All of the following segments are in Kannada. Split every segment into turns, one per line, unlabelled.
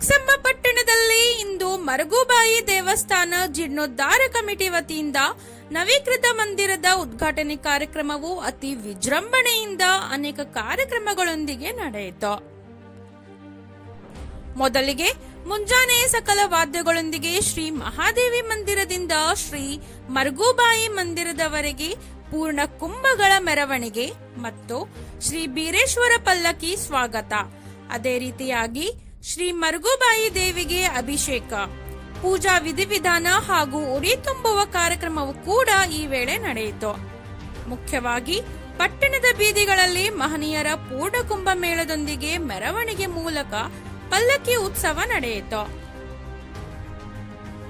ಯಕ್ಸಮ್ಮ ಪಟ್ಟಣದಲ್ಲಿ ಇಂದು ಮರಗುಬಾಯಿ ದೇವಸ್ಥಾನ ಜೀರ್ಣೋದ್ಧಾರ ಕಮಿಟಿ ವತಿಯಿಂದ ನವೀಕೃತ ಮಂದಿರದ ಉದ್ಘಾಟನೆ ಕಾರ್ಯಕ್ರಮವು ಅತಿ ವಿಜೃಂಭಣೆಯಿಂದ ಅನೇಕ ಕಾರ್ಯಕ್ರಮಗಳೊಂದಿಗೆ ನಡೆಯಿತು. ಮೊದಲಿಗೆ ಮುಂಜಾನೆ ಸಕಲ ವಾದ್ಯಗಳೊಂದಿಗೆ ಶ್ರೀ ಮಹಾದೇವಿ ಮಂದಿರದಿಂದ ಶ್ರೀ ಮರ್ಗುಬಾಯಿ ಮಂದಿರದವರೆಗೆ ಪೂರ್ಣ ಕುಂಭಗಳ ಮೆರವಣಿಗೆ ಮತ್ತು ಶ್ರೀ ಬೀರೇಶ್ವರ ಪಲ್ಲಕ್ಕಿ ಸ್ವಾಗತ. ಅದೇ ರೀತಿಯಾಗಿ ಶ್ರೀ ಮರುಗುಬಾಯಿ ದೇವಿಗೆ ಅಭಿಷೇಕ. ಪೂಜಾ ವಿಧಿವಿಧಾನ ಹಾಗೂ ಉರಿ ತುಂಬುವ ಕಾರ್ಯಕ್ರಮವು ಕೂಡ ಈ ವೇಳೆ ನಡೆಯಿತು. ಮುಖ್ಯವಾಗಿ, ಪಟ್ಟಣದ ಬೀದಿಗಳಲ್ಲಿ ಮಹನೀಯರ ಪೂರ್ಣ ಕುಂಭಮೇಳದೊಂದಿಗೆ ಮೆರವಣಿಗೆ ಮೂಲಕ ಪಲ್ಲಕ್ಕಿ ಉತ್ಸವ ನಡೆಯಿತು.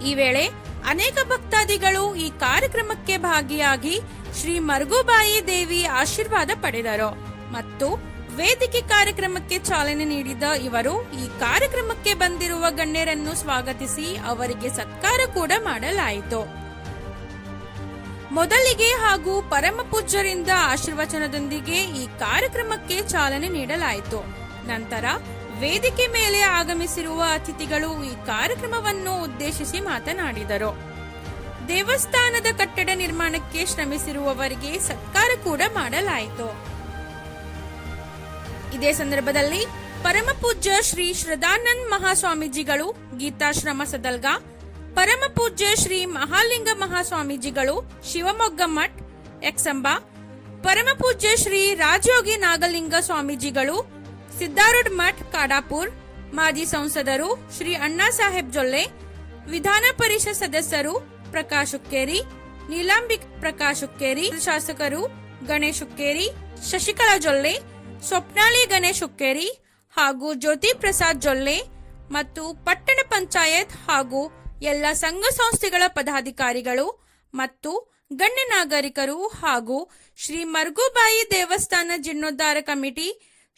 ಈ ವೇಳೆ ಅನೇಕ ಭಕ್ತಾದಿಗಳು ಈ ಕಾರ್ಯಕ್ರಮಕ್ಕೆ ಭಾಗಿಯಾಗಿ ಶ್ರೀ ಮರುಗುಬಾಯಿ ದೇವಿ ಆಶೀರ್ವಾದ ಪಡೆದರು. ಮತ್ತು ವೇದಿಕೆ ಕಾರ್ಯಕ್ರಮಕ್ಕೆ ಚಾಲನೆ ನೀಡಿದ ಇವರು, ಈ ಕಾರ್ಯಕ್ರಮಕ್ಕೆ ಬಂದಿರುವ ಗಣ್ಯರನ್ನು ಸ್ವಾಗತಿಸಿ ಅವರಿಗೆ ಸತ್ಕಾರ ಕೂಡ ಮಾಡಲಾಯಿತು. ಮೊದಲಿಗೆ ಹಾಗೂ ಪರಮ ಪೂಜ್ಯರಿಂದ ಆಶೀರ್ವಚನದೊಂದಿಗೆ ಈ ಕಾರ್ಯಕ್ರಮಕ್ಕೆ ಚಾಲನೆ ನೀಡಲಾಯಿತು. ನಂತರ ವೇದಿಕೆ ಮೇಲೆ ಆಗಮಿಸಿರುವ ಅತಿಥಿಗಳು ಈ ಕಾರ್ಯಕ್ರಮವನ್ನು ಉದ್ದೇಶಿಸಿ ಮಾತನಾಡಿದರು. ದೇವಸ್ಥಾನದ ಕಟ್ಟಡ ನಿರ್ಮಾಣಕ್ಕೆ ಶ್ರಮಿಸಿರುವವರಿಗೆ ಸತ್ಕಾರ ಕೂಡ ಮಾಡಲಾಯಿತು. ಇದೇ ಸಂದರ್ಭದಲ್ಲಿ ಪರಮ ಪೂಜ್ಯ ಶ್ರೀ ಶ್ರದಾನಂದ್ ಮಹಾಸ್ವಾಮೀಜಿಗಳು ಗೀತಾಶ್ರಮ ಸದಲ್ಗ, ಪರಮ ಪೂಜ್ಯ ಶ್ರೀ ಮಹಾಲಿಂಗ ಮಹಾಸ್ವಾಮೀಜಿಗಳು ಶಿವಮೊಗ್ಗ ಮಠ್, ಎಕ್ಸಂಬ, ಪರಮ ಪೂಜ್ಯ ಶ್ರೀ ರಾಜಯೋಗಿ ನಾಗಲಿಂಗ ಸ್ವಾಮೀಜಿಗಳು ಸಿದ್ದಾರೂಢ ಮಠ್ ಕಾಡಾಪುರ್, ಮಾಜಿ ಸಂಸದರು ಶ್ರೀ ಅಣ್ಣಾ ಸಾಹೇಬ್ ಜೊಲ್ಲೆ, ವಿಧಾನ ಪರಿಷತ್ ಸದಸ್ಯರು ಪ್ರಕಾಶ್ ಹುಕ್ಕೇರಿ, ನೀಲಾಂಬಿಕ್ ಪ್ರಕಾಶ್ ಹುಕ್ಕೇರಿ, ಶಾಸಕರು ಗಣೇಶ್ ಹುಕ್ಕೇರಿ, ಶಶಿಕಲಾ ಜೊಲ್ಲೆ ಸ್ವಪ್ನಾಳಿ ಗಣೇಶ್ ಹುಕ್ಕೇರಿ ಹಾಗೂ ಜ್ಯೋತಿ ಪ್ರಸಾದ್ ಜೊಲ್ಲೆ ಮತ್ತು ಪಟ್ಟಣ ಪಂಚಾಯತ್ ಹಾಗೂ ಎಲ್ಲ ಸಂಘ ಸಂಸ್ಥೆಗಳ ಪದಾಧಿಕಾರಿಗಳು ಮತ್ತು ಗಣ್ಯ ನಾಗರಿಕರು ಹಾಗೂ ಶ್ರೀ ಮರ್ಗುಬಾಯಿ ದೇವಸ್ಥಾನ ಜೀರ್ಣೋದ್ಧಾರ ಕಮಿಟಿ,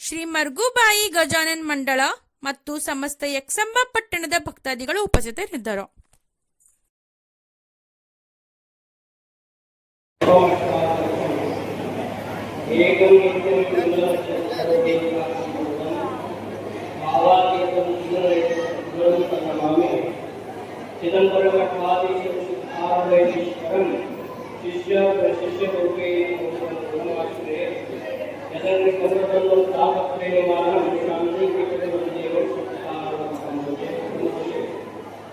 ಶ್ರೀ ಮರ್ಗುಬಾಯಿ ಗಜಾನನ್ ಮಂಡಳ ಮತ್ತು ಸಮಸ್ತ ಯಕ್ಸಂಬ ಪಟ್ಟಣದ ಭಕ್ತಾದಿಗಳು ಉಪಸ್ಥಿತರಿದ್ದರು.
ಏಕಂ ನಿತ್ಯಂ ಸರ್ವದೇವ ಭಾವಾತೀತಂ ಸುಂದರಂ ಪ್ರಣಮಾಮಿ ಚಿದಂಬರಮಠಾಧೀಶಂ ಸಿದ್ಧಾರವೈಶ್ವರಂ ಶಿಷ್ಯ ಪ್ರಶಿಷ್ಯ ರೂಪೇಣ ಗುಣಮಾಶ್ರೇ ಯದನ್ನು ಕನ್ನಡವನ್ನು ತಾಪತ್ರೇಯಮಾನಂ ಶಾಂತಿ ದೇವ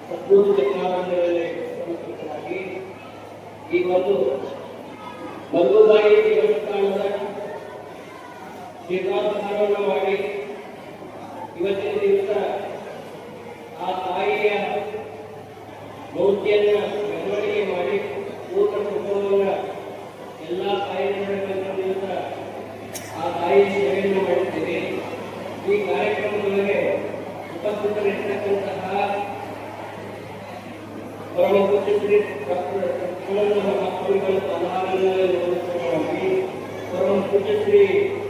ಸದ್ಗುರು ಚಕ್ರಾನಂದರಲ್ಲಿ ಸಮರ್ಪಿತರಾಗಿ ಈ ಒಂದು ಮಧುಬಾಯಿ ದೇವಸ್ಥಾನದ ಜೀರ್ಣೋದ್ಧಾರವನ್ನು ಮಾಡಿ ಇವತ್ತಿನ ದಿವಸ ಆ ತಾಯಿಯ ಮೂರ್ತಿಯನ್ನ ಮೆರವಣಿಗೆ ಮಾಡಿ ಪೂರ್ಣ ಕುಟುಂಬವನ್ನ ಎಲ್ಲ ತಾಯಿಯರ ದಿವಸ ಆ ತಾಯಿ ಸೇವೆಯನ್ನು ಮಾಡುತ್ತೇವೆ ಈ ಕಾರ್ಯಕ್ರಮದೊಳಗೆ ಉಪಸ್ಥಿತರಿರ್ತಕ್ಕಂತಹ ಪರಮ ಪೂಜ್ಯ ಶ್ರೀ ಡಾಕ್ಟರ್ ಮಹಾಸ್ವಾಮಿಗಳ ಸಮಾರಂಭದಲ್ಲಿ ನಿರ್ವಹಿಸುವಾಗಿ ಪರಮ ಪೂಜ್ಯ ಶ್ರೀ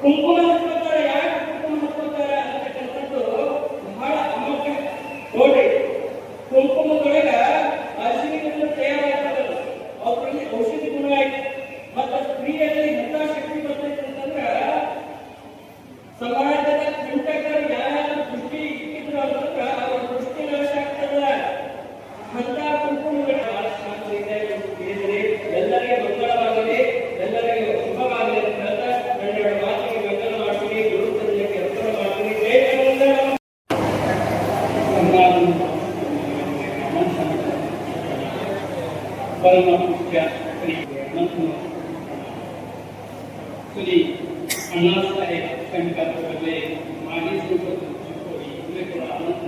কোন কোন ಕುರಿ ಅನಾಥರ ಕಣ್ಕರ್ತವೇ ಮಾಗಿ ಸ್ವರೂಪಿ ಇನ್ನು ಕೂಡ
ಅನಂತ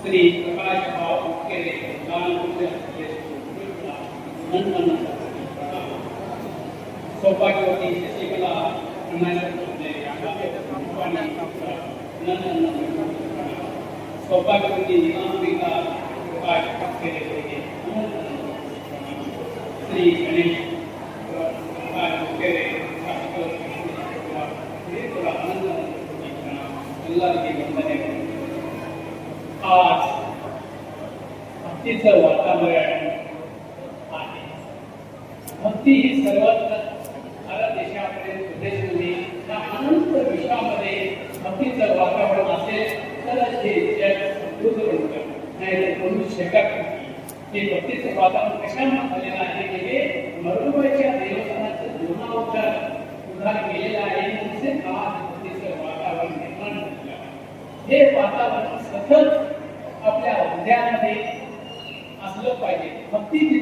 ಶ್ರೀ ಪ್ರಕಾಶ ಭಾವ ಕೆರೆ ಅನಂತ ಸೌಭಾಗ್ಯವತಿ ಶಶಿಕಲಾ ಸೌಭಾಗ್ಯವತಿ ಇಮಾಂಬಿಕಾ ಪ್ರಕಾಶ ಕೆರೆ ಶ್ರೀ ಗಣೇಶ भक्ती ही सर्वत्र भारत देशामध्ये प्रदेशमध्ये त्या अनंत विश्वामध्ये भक्तीचं वातावरण असेल तरच हे जग समृद्ध बनतं नाही तर म्हणू शकत हे भक्तीचं वातावरण कशामुळे झालेलं आहे? गेले मरुबाईच्या देवस्थानाचं जीवनावतार उद्धार केलेला आहे. म्हणजे आज भक्तीचं वातावरण निर्माण हे वातावरण सतत आपल्या हृदयामध्ये असलं पाहिजे. भक्ती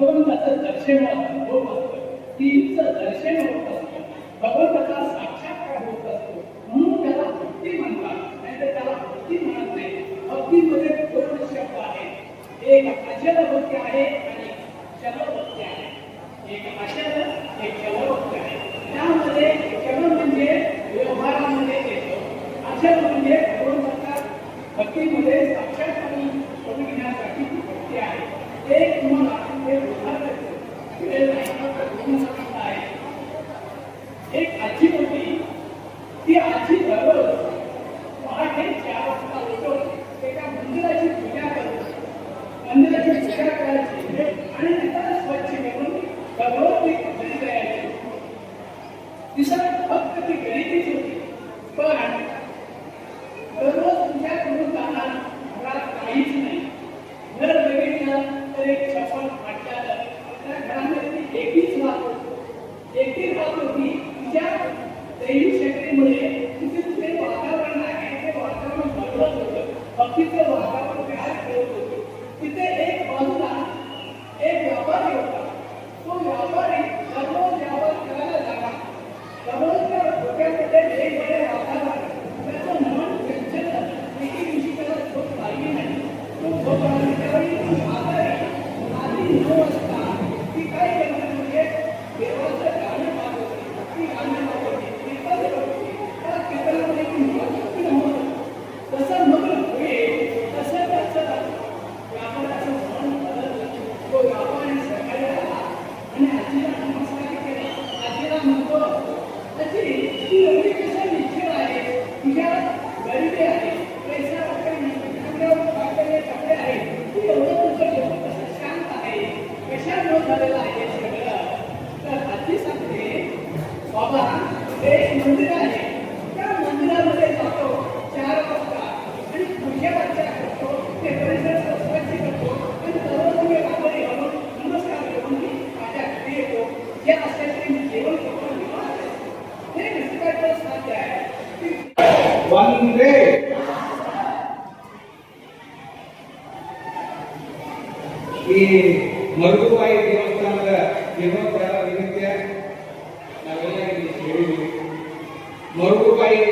भगवंताचं दर्शन होत असतं. तीचं दर्शन होत असतं. भगवंताचा साक्षात्कार होत असतो. म्हणून त्याला भक्ती म्हणतात. नाही तर त्याला भक्ती म्हणत नाही. भक्तीमध्ये दोन शब्द आहे एक अजल भक्ती आहे आणि चल भक्ती आहे. एक अजल एक चल भक्ती आहे. त्यामध्ये चल म्हणजे व्यवहारामध्ये येतो. अजल म्हणजे भगवंताचा भक्तीमध्ये साक्षात्कार करून घेण्यासाठी भक्ती आहे. एक तुम्हाला Gracias.
ಒಂದೇ ಈ ಮರುಬಾಯಿ ದೇವಸ್ಥಾನದ ಜೀರ್ಣೋದ್ಧಾರ ನಿಮಿತ್ತ ನಾವೆಲ್ಲ ಇಲ್ಲಿ ಹೇಳಿದ್ವಿ ಮರುಬಾಯಿ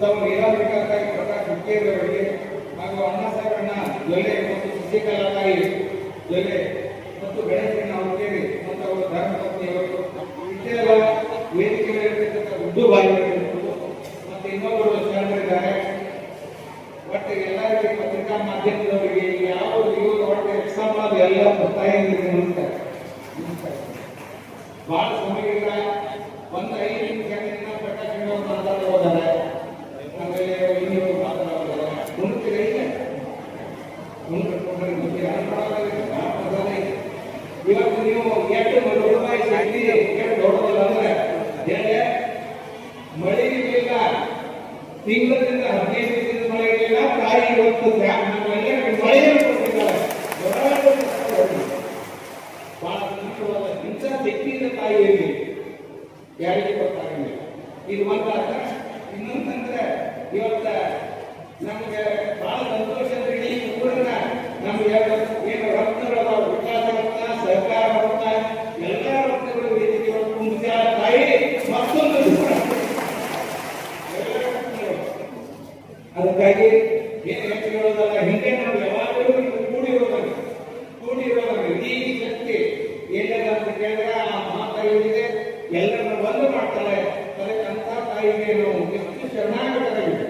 ತಾವು ನೀರಾವರಿ ಪ್ರಕಾಶ್ ಹುಕ್ಕೇರಿಯವರಿಗೆ ಹಾಗೂ ಅಣ್ಣ ಸಾಹೇಬಣ್ಣ ಲೊಲೆ ಮತ್ತು ಶಶಿಕಲಾ ತಾಯಿ ಮತ್ತು ಗಣೇಶಣ್ಣ ಹುಕ್ಕೇರಿ ಮತ್ತು ಧರ್ಮಪತ್ನಿಯವರು. ಬಾಯಿ ತಿಂಗಳಿಂದ ಹದಿನೈದು ದಿನದ ಮಳೆ ಇರಲಿಲ್ಲ ತಾಯಿ ಇವತ್ತು ಮಳೆ ಬಹಳ ಮುಖ್ಯವಾದ ಇಂಥ ಶಕ್ತಿಯಿಂದ ತಾಯಿ ಇರಲಿ ಯಾರಿಗೆ ಗೊತ್ತಾಗಲಿಲ್ಲ. ಇದು ಬಂದಾಗ ಇನ್ನೊಂದಂದ್ರೆ ಇವತ್ತ ನಮಗೆ ಎಲ್ಲರನ್ನ ಒಂದು ಮಾಡ್ತಾಳೆ ಅದಕ್ಕೆ ಅಂತ ತಾಯಿಗೆ ನಾವು ಎಷ್ಟು ಶರಣಾಗತರಾಗಿದೆ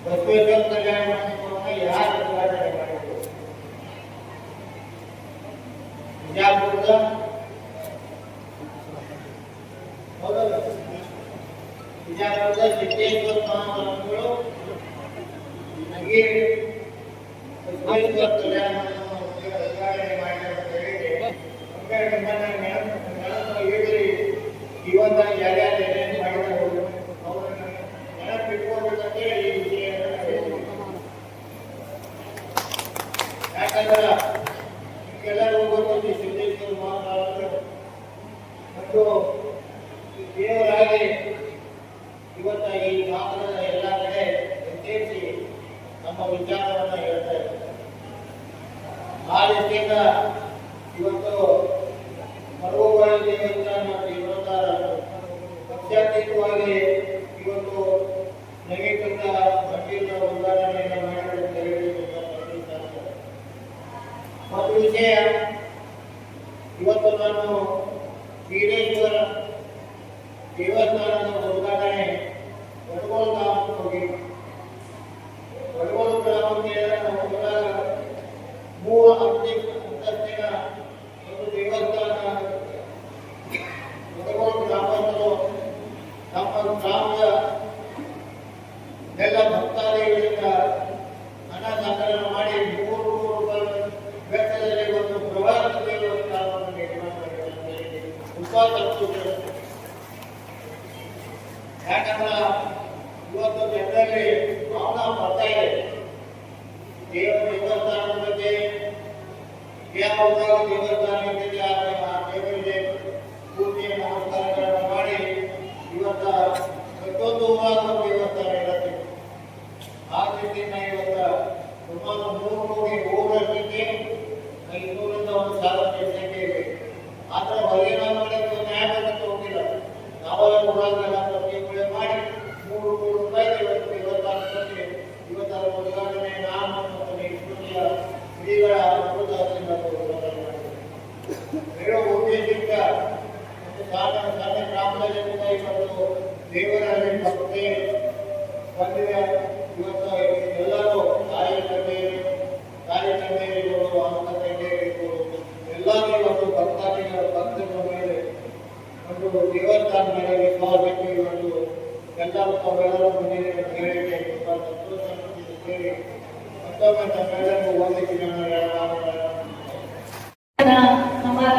બસો જન કલ્યાણ માટે યાદ કરવા માટે બીજા પૂર્ણ બીજા પૂર્ણ સિત્તેશ્વર મહામંડળો અંગીર બસો કલ્યાણ માટે જીવનના જ્યારે ಈಗ ಈ ಭಾರತದ ಎಲ್ಲ
ಕಡೆ ಯಥೇಚ್ಚಿ ನಮ್ಮ ವಿಚಾರವನ್ನು ಹೇಳ್ತಾ ಇದ್ದಾರೆ ಆ ರೀತಿಯಿಂದ ಇವತ್ತು ಮರುಗಳಲ್ಲಿ ಅತ್ಯಂತಿಕವಾಗಿ ಇವತ್ತು ನವೀಕೃತ ಭಟ್ಟಿನ ಉದಾಹರಣೆಯನ್ನು ಮಾಡಿಕೊಳ್ಳುತ್ತೇವೆ ಒಂದು ವಿಷಯ ಇವತ್ತು ನಾನು ವೀರೇಶ್ವರ ದೇವಸ್ಥಾನದ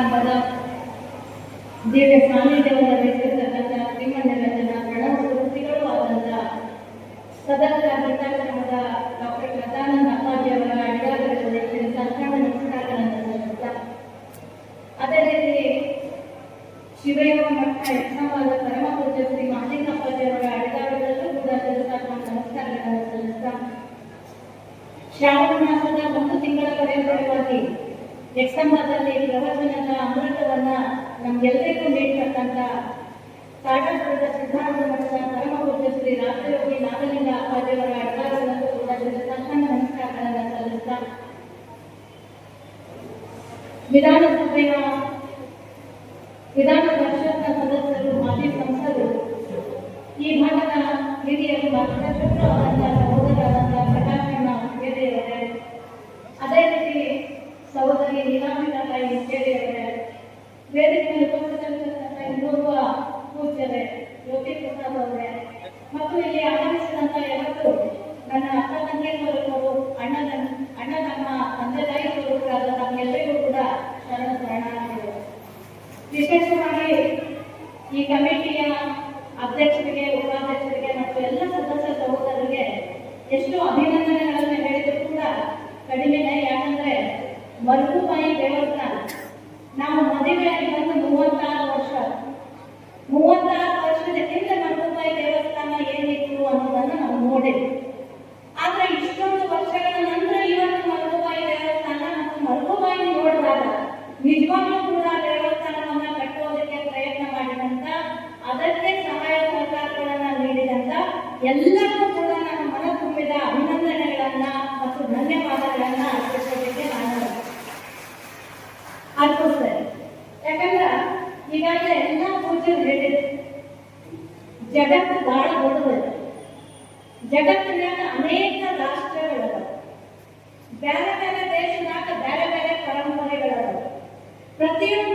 ಹಬ್ಬದ ದಿವ್ಯ ಸಾನ್ನಿಧ್ಯವನ್ನು ನಡೆಸಿರ್ತಕ್ಕಂಥ ಶ್ರೀಮಂಡಲ ಜನ ಗಣ ಸ್ಫೂರ್ತಿಗಳು ಆದಂತಹ ಸದಸ್ಯ ಪ್ರಕಾಶನದ ಡಾಕ್ಟರ್ ಪ್ರಸಾನಂದ ಅಪ್ಪಾಜಿ ಅವರ ಅಡಿಗಾರಗಳಲ್ಲಿ ಸಂತಾನ ನಮಸ್ಕಾರಗಳನ್ನು ಸಲ್ಲಿಸುತ್ತಾ ಅದೇ ರೀತಿ ಶಿವಯೋಗ ಮಠ ಹೆಚ್ಚಾದ ಪರಮ ಪೂಜ ಶ್ರೀ ಮಾಜಿನ ಅಪ್ಪಾಜಿ ಅವರ ಅಡಿಗಾರದಲ್ಲೂ ಕೂಡ ಸಲ್ಲಿಸತಕ್ಕಂಥ ನಮಸ್ಕಾರಗಳನ್ನು ಸಲ್ಲಿಸ ಶ್ರಾವಣ ಮಾಸದ ಒಂದು ತಿಂಗಳ ಪರ್ಯಂತವಾಗಿ ಯಕ್ಷಗಾನದಲ್ಲಿ ಪ್ರವಚನದ ಅಮೃತವನ್ನ ನಮ್ಗೆಲ್ಲರಿಗೂ ನೀಡಿರ್ತಕ್ಕಂಥ ಕಾಡಾಪುರದ ಸಿದ್ಧಾಂತ ಮಠದ ಪರಮ ಪೂಜ್ಯ ಶ್ರೀ ರಾಜಯೋಗಿ ನಾಗಲಿಂಗ ಅಪ್ಪಾಜಿಯವರ ಅಡ್ಡಾರಗಳನ್ನು ಕೂಡ ಸಾಷ್ಟಾಂಗ ನಮಸ್ಕಾರಗಳನ್ನು ಸಲ್ಲಿಸ್ತಾ ವಿಧಾನಸಭೆಯ ವಿಧಾನ ಪರಿಷತ್ನ ಸದಸ್ಯರು, ಮಾಜಿ ಸಂಸದರು, ಈ ಭಾಗದ ಹಿರಿಯರು ಮಾರ್ಗದರ್ಶಕರಾದಂತಹ ಸಹೋದರರಾದಂತಹ ಮಂದುಬಾಯಿ ದೇವಸ್ಥಾನ. ನಾವು ಮದುವೆಯಾಗಿ ಬಂದು ಮೂವತ್ತು പ്രതിയുടെ